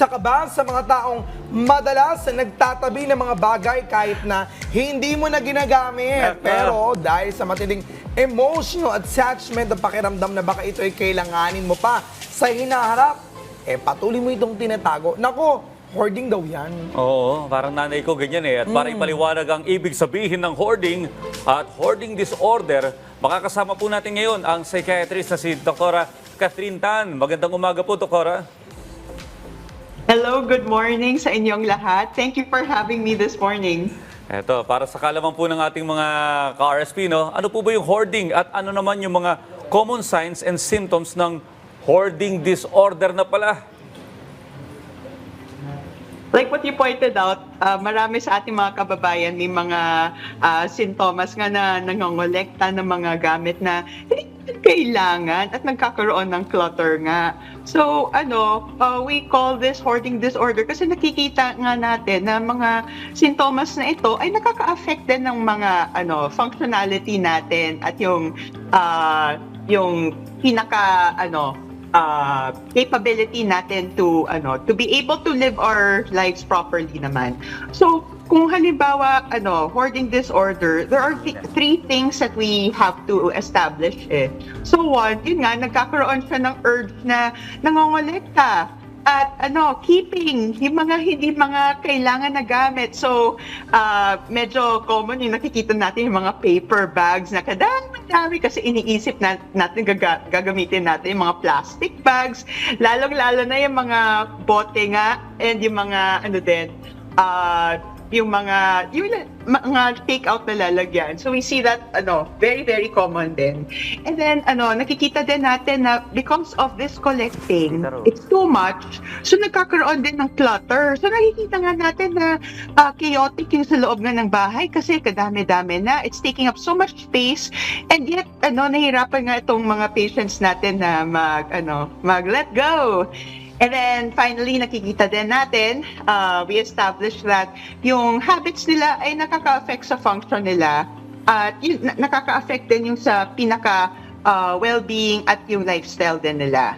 Isa ka ba sa mga taong madalas na nagtatabi ng mga bagay kahit na hindi mo na ginagamit? Pero dahil sa matinding emotional attachment at pakiramdam na baka ito ay kailanganin mo pa sa hinaharap, eh patuloy mo itong tinatago. Nako, hoarding daw yan. Oo, parang nanay ko ganyan eh. At para ipaliwanag ang ibig sabihin ng hoarding at hoarding disorder, makakasama po natin ngayon ang psychiatrist na si Dr. Catherine Tan. Magandang umaga po, Doktora. Hello, good morning sa inyong lahat. Thank you for having me this morning. Eto, para sa kalaman po ng ating mga ka-RSP, no, ano po ba yung hoarding at ano naman yung mga common signs and symptoms ng hoarding disorder na pala? Like what you pointed out, uh, marami sa ating mga kababayan may mga uh, sintomas nga na nangongolekta ng mga gamit na hindi kailangan at nagkakaroon ng clutter nga. So, ano, uh, we call this hoarding disorder kasi nakikita nga natin na mga sintomas na ito ay nakaka-affect din ng mga ano, functionality natin at yung uh, yung pinaka ano uh, capability natin to ano to be able to live our lives properly naman. So kung halimbawa ano hoarding disorder, there are th- three things that we have to establish eh. So one, yun nga nagkakaroon siya ng urge na nangongolekta at ano, keeping yung mga hindi mga kailangan na gamit. So, uh, medyo common yung nakikita natin yung mga paper bags na kadami-dami kasi iniisip na, natin gaga, gagamitin natin yung mga plastic bags. Lalong-lalo na yung mga bote nga and yung mga ano din, uh, yung mga yung mga take out na lalagyan. So we see that ano, very very common din. And then ano, nakikita din natin na because of this collecting, it's too much. So nagkakaroon din ng clutter. So nakikita nga natin na ah, chaotic yung sa loob nga ng bahay kasi kadami-dami na. It's taking up so much space and yet ano nahirapan nga itong mga patients natin na mag ano, mag let go. And then finally, nakikita din natin, uh, we established that yung habits nila ay nakaka-affect sa function nila at yun, na- nakaka-affect din yung sa pinaka uh, well-being at yung lifestyle din nila.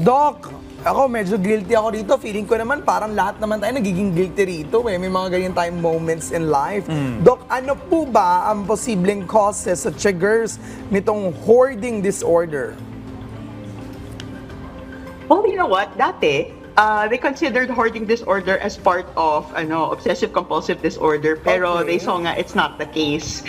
Doc, ako medyo guilty ako dito. Feeling ko naman parang lahat naman tayo nagiging guilty rito. Eh. May mga ganyan tayong moments in life. Doc, ano po ba ang posibleng causes at triggers nitong hoarding disorder? Oh, you know what? Dati, uh, they considered hoarding disorder as part of ano obsessive compulsive disorder pero Okay. they saw nga it's not the case.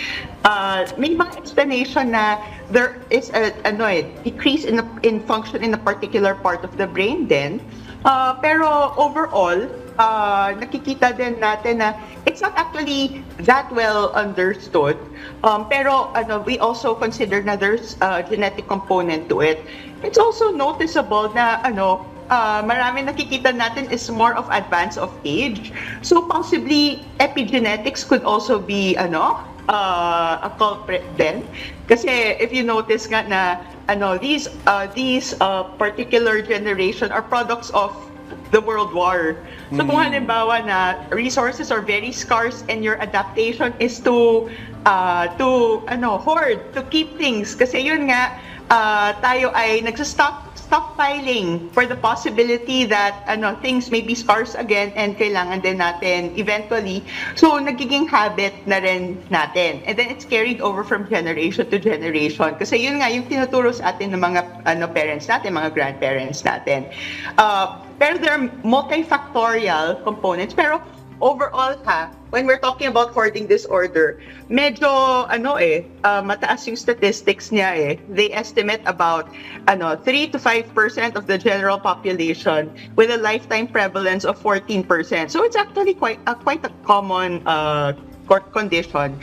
Uh, may mga explanation na there is a ano eh, decrease in in function in a particular part of the brain then. Uh, pero overall, uh, nakikita din natin na it's not actually that well understood. Um, pero ano, we also consider na there's a genetic component to it. It's also noticeable na ano, uh, marami nakikita natin is more of advance of age. So possibly epigenetics could also be ano, uh, a culprit then. Kasi if you notice nga na ano these uh, these uh, particular generation are products of the World War. So kung halimbawa na resources are very scarce and your adaptation is to uh, to ano hoard, to keep things kasi yun nga uh, tayo ay nagsa-stock stockpiling for the possibility that ano things may be scarce again and kailangan din natin eventually. So nagiging habit na rin natin. And then it's carried over from generation to generation. Kasi yun nga yung tinuturo sa atin ng mga ano parents natin, mga grandparents natin. Uh, pero there are multifactorial components. Pero overall ha, when we're talking about hoarding disorder, medyo ano eh, uh, mataas yung statistics niya eh. They estimate about ano 3 to 5% of the general population with a lifetime prevalence of 14%. So it's actually quite a quite a common uh, condition.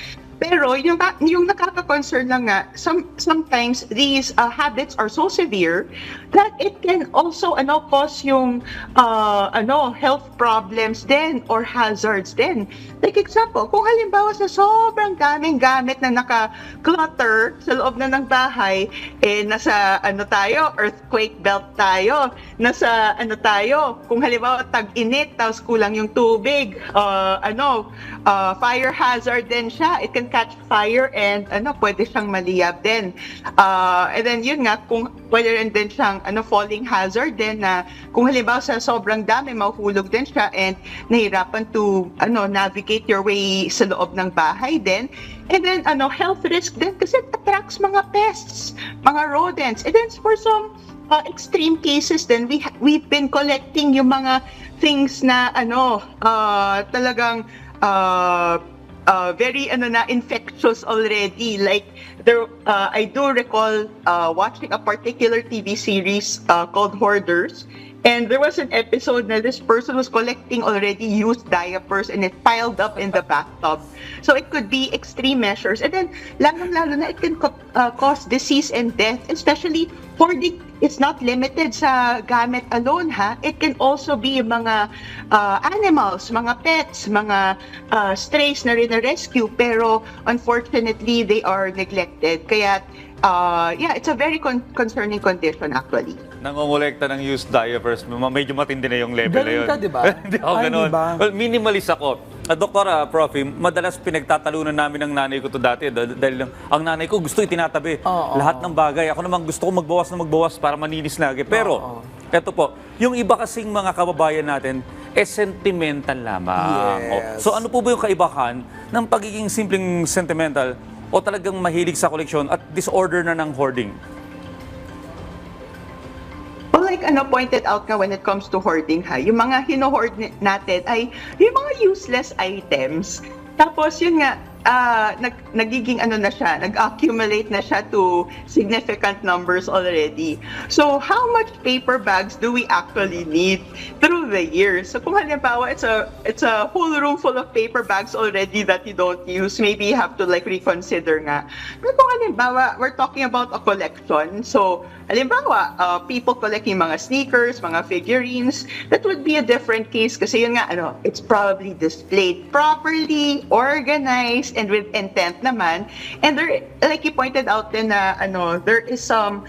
Pero yung, yung nakaka-concern lang nga, some, sometimes these uh, habits are so severe that it can also ano, cause yung uh, ano, health problems din or hazards din. Like example, kung halimbawa sa sobrang daming gamit na naka-clutter sa loob na ng bahay, eh nasa ano tayo, earthquake belt tayo, nasa ano tayo, kung halimbawa tag-init, tapos kulang yung tubig, uh, ano, uh, fire hazard din siya. It can catch fire and ano, pwede siyang maliyab din. Uh, and then yun nga, kung pwede rin din siyang ano, falling hazard din na kung halimbawa sa sobrang dami, mahuhulog din siya and nahirapan to ano, navigate your way sa loob ng bahay din. And then ano, health risk din kasi it attracts mga pests, mga rodents. And then for some uh, extreme cases then we we've been collecting yung mga things na ano uh, talagang uh, uh, very ano na infectious already. Like there uh, I do recall uh, watching a particular TV series uh, called Hoarders and there was an episode na this person was collecting already used diapers and it piled up in the bathtub. So it could be extreme measures. And then, lalong-lalo na, it can uh, cause disease and death, especially hoarding. It's not limited sa gamit alone, ha? It can also be mga uh, animals, mga pets, mga uh, strays na rin na rescue, pero unfortunately, they are neglected. Kaya, uh, yeah, it's a very con- concerning condition actually. nangongolekta ng used diapers, medyo matindi na yung level Ganun na yun. ka, di ba? Hindi ako Ay, ganun. di ba? Well, minimalist ako. At Doktora, Profi, madalas pinagtatalunan namin ng nanay ko to dati dah- dahil ang nanay ko gusto itinatabi. Oo. Lahat ng bagay. Ako naman gusto ko magbawas na magbawas para maninis lagi. Pero, Oo. eto po, yung iba kasing mga kababayan natin, eh sentimental lamang. Yes. O, So ano po ba yung kaibahan ng pagiging simpleng sentimental o talagang mahilig sa koleksyon at disorder na ng hoarding? Well, like ano pointed out nga when it comes to hoarding ha, yung mga hino-hoard natin ay yung mga useless items. Tapos yun nga, ah, nag, nagiging ano na siya, nag-accumulate na siya to significant numbers already. So, how much paper bags do we actually need through the years? So, kung halimbawa, it's a, it's a whole room full of paper bags already that you don't use, maybe you have to like reconsider nga. Pero kung halimbawa, we're talking about a collection, so, halimbawa, uh, people collecting mga sneakers, mga figurines, that would be a different case kasi yun nga, ano, it's probably displayed properly, organized, and with intent naman. And there, like you pointed out din na, ano, there is some,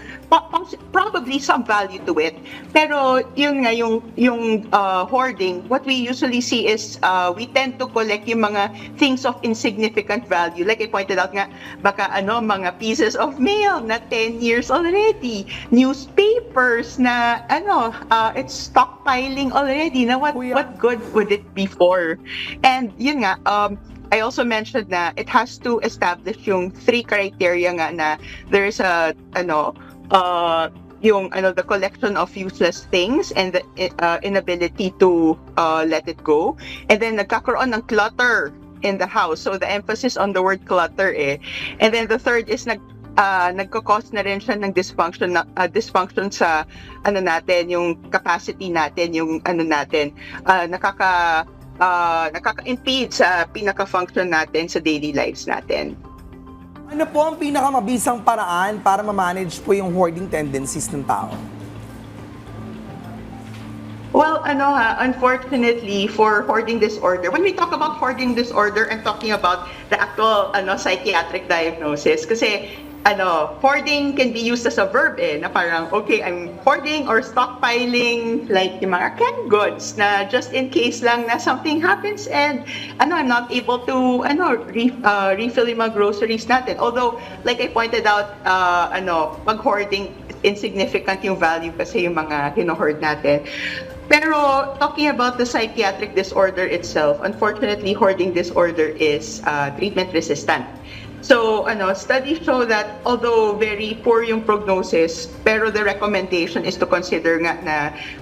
probably some value to it. Pero yun nga, yung, yung uh, hoarding, what we usually see is uh, we tend to collect yung mga things of insignificant value. Like I pointed out nga, baka ano, mga pieces of mail na 10 years already, newspapers na ano, uh, it's stockpiling already. Na what, Kuya. what good would it be for? And yun nga, um, I also mentioned na it has to establish yung three criteria nga na there is a ano uh, yung ano the collection of useless things and the uh, inability to uh, let it go. And then nagkakaroon ng clutter in the house. So the emphasis on the word clutter eh. And then the third is nag uh, nagko-cause na rin siya ng dysfunction na, uh, dysfunction sa ano natin yung capacity natin yung ano natin uh, nakaka uh, nakaka-impede sa pinaka-function natin sa daily lives natin. Ano po ang pinakamabisang paraan para ma-manage po yung hoarding tendencies ng tao? Well, ano ha, unfortunately for hoarding disorder, when we talk about hoarding disorder, I'm talking about the actual ano psychiatric diagnosis kasi ano, hoarding can be used as a verb eh, na parang, okay, I'm hoarding or stockpiling like yung mga canned goods na just in case lang na something happens and ano, I'm not able to ano, re, uh, refill yung mga groceries natin. Although, like I pointed out, uh, ano, pag hoarding, insignificant yung value kasi yung mga hino-hoard natin. Pero talking about the psychiatric disorder itself, unfortunately, hoarding disorder is uh, treatment resistant. So, ano, studies show that although very poor yung prognosis, pero the recommendation is to consider nga na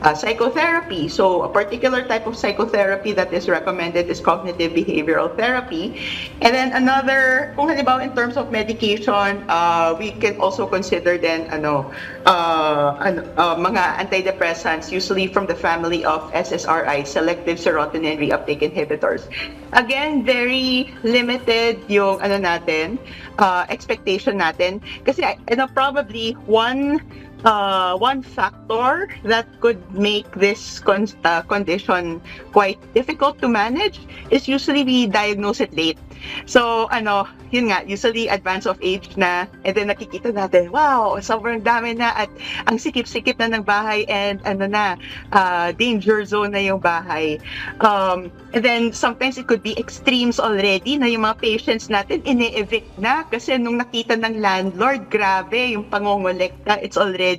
uh, psychotherapy. So, a particular type of psychotherapy that is recommended is cognitive behavioral therapy. And then another, kung halimbawa in terms of medication, uh, we can also consider then ano, uh, ano, uh, mga antidepressants, usually from the family of SSRI, selective serotonin reuptake inhibitors. Again, very limited yung ano natin, uh, expectation natin. Kasi ano, probably one uh, one factor that could make this con- uh, condition quite difficult to manage is usually we diagnose it late. So, ano, yun nga, usually advance of age na, and then nakikita natin, wow, sobrang dami na at ang sikip-sikip na ng bahay and ano na, uh, danger zone na yung bahay. Um, and then sometimes it could be extremes already na yung mga patients natin ine-evict na kasi nung nakita ng landlord, grabe, yung pangongolekta, it's already,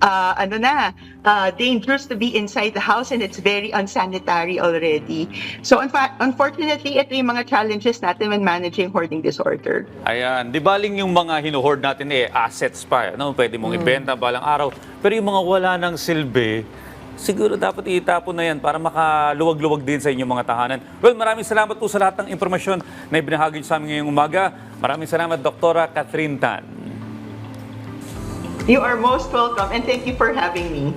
uh, ano na, uh, dangerous to be inside the house and it's very unsanitary already. So, unfa- unfortunately, ito yung mga challenges natin when managing hoarding disorder. Ayan, di baling yung mga hinuhoard natin eh, assets pa, no? pwede mong ibenta balang araw. Pero yung mga wala ng silbi, siguro dapat itapon na yan para makaluwag-luwag din sa inyong mga tahanan. Well, maraming salamat po sa lahat ng impormasyon na ibinahagi sa amin ngayong umaga. Maraming salamat, Doktora Catherine Tan. You are most welcome and thank you for having me.